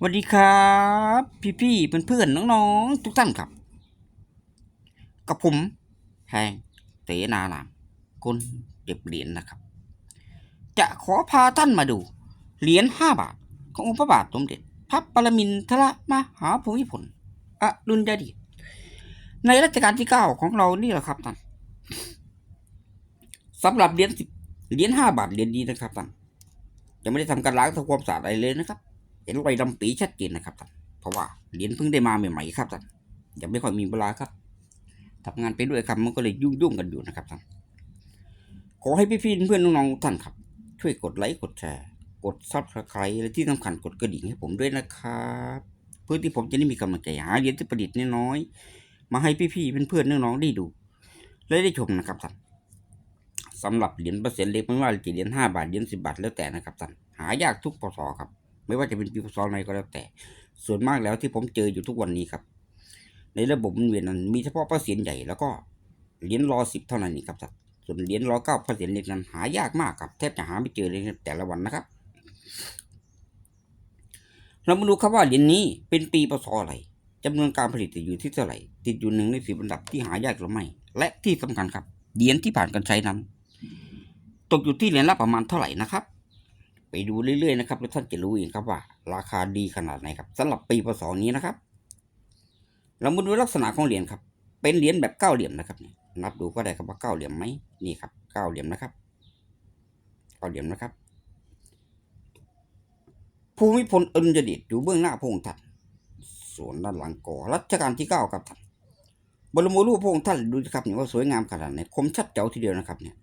สวัสดีครับ พี่ๆเพื่อนๆน้องๆ ทุกท่านครับ กับผมแหงเสนานามคนเก็บเหรียญนะครับ จะขอพาท่านมาดู เหรียญห้าบาท ขององค์พระบาทสมเด็จพระปรมินทรมหาภูมิพลอดุลยเดชในรัชกาลที่เก้าของเรานี่แหละครับท่านสำหรับเหรียญสิบเหรียญห้าบาทเหรียญนี้นะครับท่านจะไม่ได้ทำการล้างทำความสะอาดอะไรเลยนะครับ เห็นรอยดำปีชัดเจนนะครับท่านเพราะว่าเหรียญเพิ่งได้มาใหม่ๆครับท่านยังไม่ค่อยมีเวลาครับทำงานไปด้วยครับมันก็เลยยุ่งๆกันอยู่นะครับท่านขอให้พี่ๆเพื่อนน้องๆท่านครับ ช่วยกดไลค์กดแชร์กดซับสไครต์และที่สำคัญกดกระดิ่งให้ผมด้วยนะครับเพื่อที่ผมจะได้มีกำลังใจหาเหรียญที่ประดิษฐ์น้อยๆมาให้พี่ๆเพื่อนๆน้องๆได้ดู และได้ชมนะครับท่านสำหรับเหรียญเปอร์เซ็นต์เล็กไม่ว่าจะเหรียญห้าบาทเหรียญสิบาทแล้วแต่นะครับท่านหายากทุกปศครับ ไม่ว่าจะเป็นปีพศไหนก็แล้วแต่ ส่วนมากแล้วที่ผมเจออยู่ทุกวันนี้ครับ ในระบบมุนเวียนนั้นมีเฉพาะเปอร์เซ็นต์ใหญ่แล้วก็เหรียญรอสิบเท่านั้นเองครับท่านส่วนเหรียญรอเก้าเปอร์เซ็นต์เล็กนั้นหายากมากครับแทบจะหาไม่เจอเลยแต่ละวันนะครับ เรามาดูครับว่าเหรียญนี้เป็นปีพศอะไรจำนวนการผลิตอยู่ที่เท่าไหร่ ติดอยู่หนึ่งในสิบอันดับที่หายากหรือไม่ และที่สำคัญครับเหรียญที่ผ่านการใช้นั้น ตกอยู่ที่เหรียญละประมาณเท่าไหร่นะครับ ไปดูเรื่อยๆนะครับแล้วท่านจะรู้เองครับว่า ราคาดีขนาดไหนครับสำหรับปีพศนี้นะครับ เรามาดูลักษณะของเหรียญครับ เป็นเหรียญแบบเก้าเหลี่ยมนะครับนี่นับดูก็ได้ครับว่าเก้าเหลี่ยมไหมนี่ครับเก้าเหลี่ยมนะครับเก้าเหลี่ยมนะครับ ภูมิพลอดุลยเดชอยู่เบื้องหน้าพระองค์ท่านส่วนด้านหลังก่อรัชกาลที่เก้าครับท่านบรมรูปพระองค์ท่านดูสิครับเนี่ยว่าสวยงามขนาดไหนคมชัดเจ๋วทีเดียวนะครับเนี่ย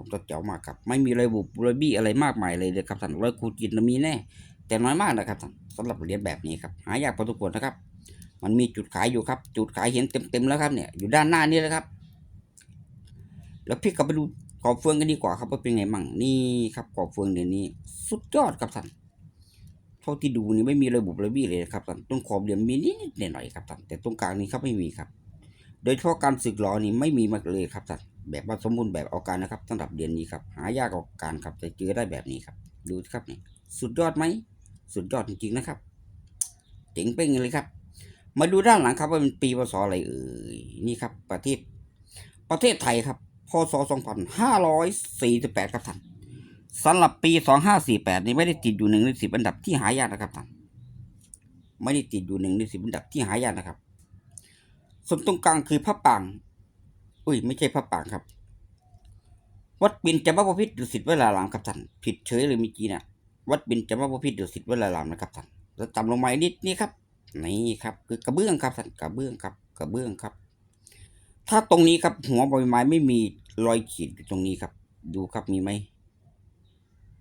ผมจะเจ๋วมากครับ ไม่มีระบุระบี้อะไรมากมายเลยเลยครับท่านร้อยคูจินมีแน่ แต่น้อยมากนะครับท่านสำหรับเหรียญแบบนี้ครับหายากพอสมควรนะครับ มันมีจุดขายอยู่ครับ จุดขายเห็นเต็มๆแล้วครับเนี่ยอยู่ด้านหน้านี่แหละครับ แล้วพี่กลับไปดูกรอบเฟืองกันดีกว่าครับว่าเป็นไงมั่งนี่ครับกรอบเฟืองเดี๋ยวนี้ สุดยอดครับท่านเท่าที่ดูนี่ไม่มีระบุระบี้เลยครับท่านตรงขอบเหลี่ยมมีนิดๆหน่อยๆครับท่านแต่ตรงกลางนี้ครับไม่มีครับ โดยเฉพาะการสึกหลอนี่ไม่มีมาเลยครับท่าน แบบว่าสมบูรณ์แบบเอาการนะครับสำหรับเดือนนี้ครับ หายากเอาการครับจะเจอได้แบบนี้ครับ ดูครับนี่สุดยอดไหมสุดยอดจริงๆนะครับ เจ๋งเป้งเลยครับ มาดูด้านหลังครับว่าเป็นปีพศอะไรเอ่ยนี่ครับ ประเทศ ประเทศไทยครับพศ2548ครับท่านสำหรับปี 2548 นี่ไม่ได้ติดอยู่หนึ่งในสิบอันดับที่หายากนะครับท่านไม่ได้ติดอยู่หนึ่งในสิบอันดับที่หายากนะครับ ส่วนตรงกลางคือพระปาง อุ้ย ไม่ใช่พระปรางครับ วัดบินจำพพิษดุสิตเวลารามครับท่านผิดเฉยเลยมื่อกี้เนี่ยวัดบินจำพพิษดุสิตเวลารามนะครับท่านแล้วต่ำลงมาอีกนิดนี่ครับนี่ครับ คือกระเบื้องครับท่านกระเบื้องครับ กระเบื้องครับ ถ้าตรงนี้ครับหัวใบไม้ไม่มีรอยขีดอยู่ตรงนี้ครับ ดูครับมีไหม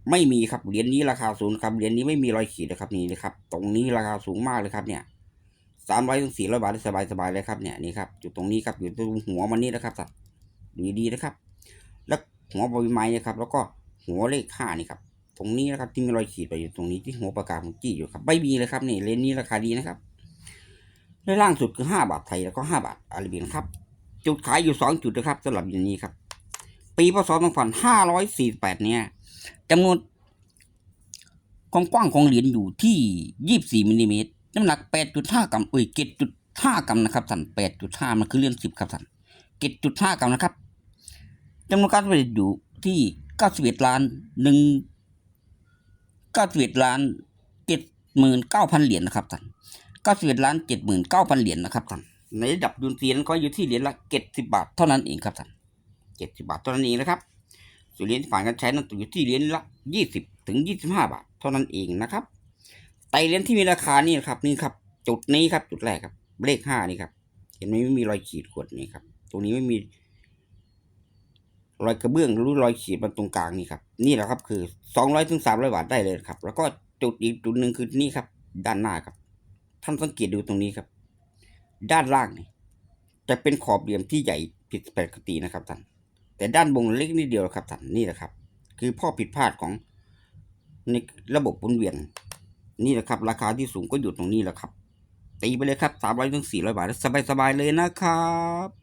ไม่มีครับเหรียญนี้ราคาสูงครับเหรียญนี้ไม่มีรอยขีดนะครับนี่นะครับ ตรงนี้ราคาสูงมากเลยครับเนี่ย สามร้อยถึงสี่ร้อยบาทได้สบายสบายเลยครับเนี่ยนี่ครับจุดตรงนี้ครับอยู่ตรงหัวมันนี่นะครับสัตว์ดูดีๆนะครับ แล้วหัวใบไม้นะครับ แล้วก็หัวเลขห้านี่ครับตรงนี้นะครับที่มีรอยขีดไปอยู่ตรงนี้ที่หัวปากกาของจี้อยู่ครับไม่มีเลยครับนี่เลนนี้ราคาดีนะครับและล่างสุดคือห้าบาทไทยแล้วก็ห้าบาทอาราเบียนครับ จุดขายอยู่สองจุดนะครับสำหรับอย่างนี้ครับ ปีพศสองพันห้าร้อยสี่แปดเนี่ยจำนวนความกว้างของเหรียญอยู่ที่ยี่บสี่มิลลิเมตร น้ำหนัก8.5กรัมเอ้ย7.5กรัมนะครับท่าน8.5มันคือเรื่อง10ครับท่าน7.5กรัมนะครับจำนวนการผลิตอยู่ที่91ล้าน1 91ล้าน79,000เหรียญนะครับท่าน91ล้าน79,000เหรียญนะครับท่านในระดับดุนเซียนก็อยู่ที่เหรียญละ70บาทเท่านั้นเองครับท่าน70บาทเท่านั้นเองนะครับส่วนเหรียญที่ผ่านการใช้นั้นอยู่ที่เหรียญละ20ถึง25บาทเท่านั้นเองนะครับ ไตเหรียญที่มีราคานี่ครับนี่ครับ จุดนี้ครับ จุดแรกครับ เลขห้านี่ครับ เห็นไหมไม่มีรอยขีดขวดนี่ครับ ตรงนี้ไม่มี รอยกระเบื้องหรือรอยขีดมันตรงกลางนี่ครับ นี่แหละครับคือสองร้อยถึงสามร้อยบาทได้เลยครับ แล้วก็จุดอีกจุดหนึ่งคือนี่ครับ ด้านหน้าครับ ท่านสังเกตดูตรงนี้ครับ ด้านล่างนี่จะเป็นขอบเหลี่ยมที่ใหญ่ผิดปกตินะครับท่านแต่ด้านบนเล็กนิดเดียวครับท่านนี่แหละครับ คือข้อผิดพลาดของในระบบหมุนเวียน นี่แหละครับ ราคาที่สูงก็อยู่ตรงนี้แหละครับ ตีไปเลยครับสามร้อยถึงสี่ร้อยบาทสบายๆเลยนะครับ